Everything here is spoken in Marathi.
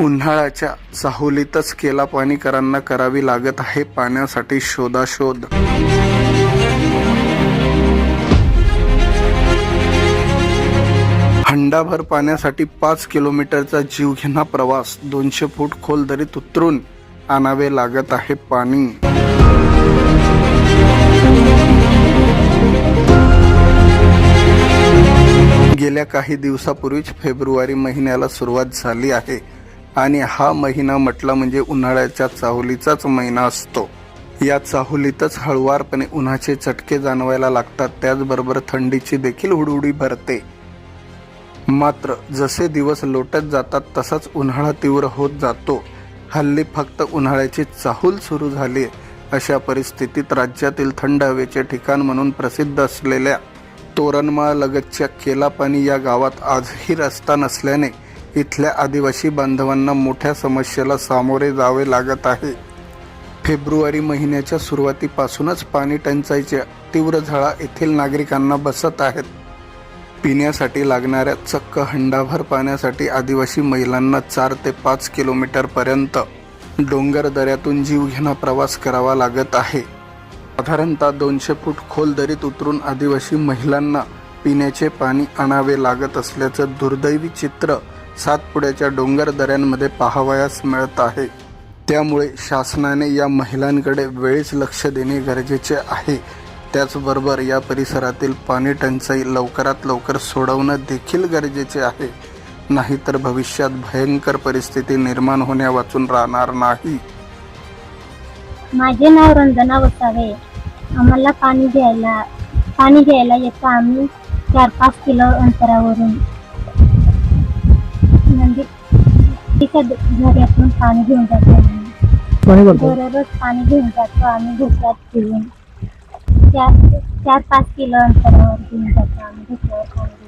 उन्हाळ्याच्या चाहुलीतच केला पाणीकरांना करावी लागत आहे पाण्यासाठी शोधाशोध. हंडाभर पाण्यासाठी पाच किलोमीटरचा जीवघेणा प्रवास. दोनशे फूट खोल दरीत उतरून आणावे लागत आहे पाणी. गेल्या काही दिवसापूर्वीच फेब्रुवारी महिन्याला सुरुवात झाली आहे. आणि हा महिना म्हटला म्हणजे उन्हाळ्याच्या चाहुलीचाच महिना असतो. या चाहुलीतच हळुवारपणे उन्हाचे चटके जाणवायला लागतात त्याचबरोबर थंडीची देखील हुडहुडी भरते. मात्र जसे दिवस लोटत जातात तसाच उन्हाळा तीव्र होत जातो. हल्ली फक्त उन्हाळ्याची चाहूल सुरू झाली अशा परिस्थितीत राज्यातील थंड हवेचे ठिकाण म्हणून प्रसिद्ध असलेल्या तोरणमाळ लगतच्या केलापाणी या गावात आजही रस्ता नसल्याने इथल्या आदिवासी बांधवांना मोठ्या समस्येला सामोरे जावे लागत आहे. फेब्रुवारी महिन्याच्या सुरुवातीपासूनच पाणी टंचाईच्या तीव्र झळा येथील नागरिकांना बसत आहेत. पिण्यासाठी लागणाऱ्या चक्क हंडाभर पाण्यासाठी आदिवासी महिलांना चार ते पाच किलोमीटरपर्यंत डोंगर दऱ्यातून जीवघेणा प्रवास करावा लागत आहे. साधारणतः दोनशे फूट खोल दरीत उतरून आदिवासी महिलांना पिण्याचे पाणी आणावे लागत असल्याचं दुर्दैवी चित्र सातपुड्याच्या डोंगर दऱ्यांमध्ये पाहावयास मिळत आहे. त्यामुळे शासनाने या महिलांकडे वेळीच लक्ष देणे गरजेचे आहे. त्याचबरोबर या परिसरातील पाणी टंचाई लवकरात लवकर सोडवणं देखील गरजेचे आहे. नाहीतर भविष्यात भयंकर परिस्थिती निर्माण होण्या वाचून राहणार नाही. माझे नाव रंजना वसावे. आम्हाला पाणी घ्यायला पाणी घ्यायला येतो आम्ही चार पाच किलो अंतरावरून. तिच्या घरातून पाणी घेऊन जातो कोणी बोलतो दररोज पाणी घेऊन जातो आम्ही घुसऱ्यात घेऊन चार चार पाच किलो अंतरावर घेऊन जातो आम्ही घुसऱ्यावर पाणी.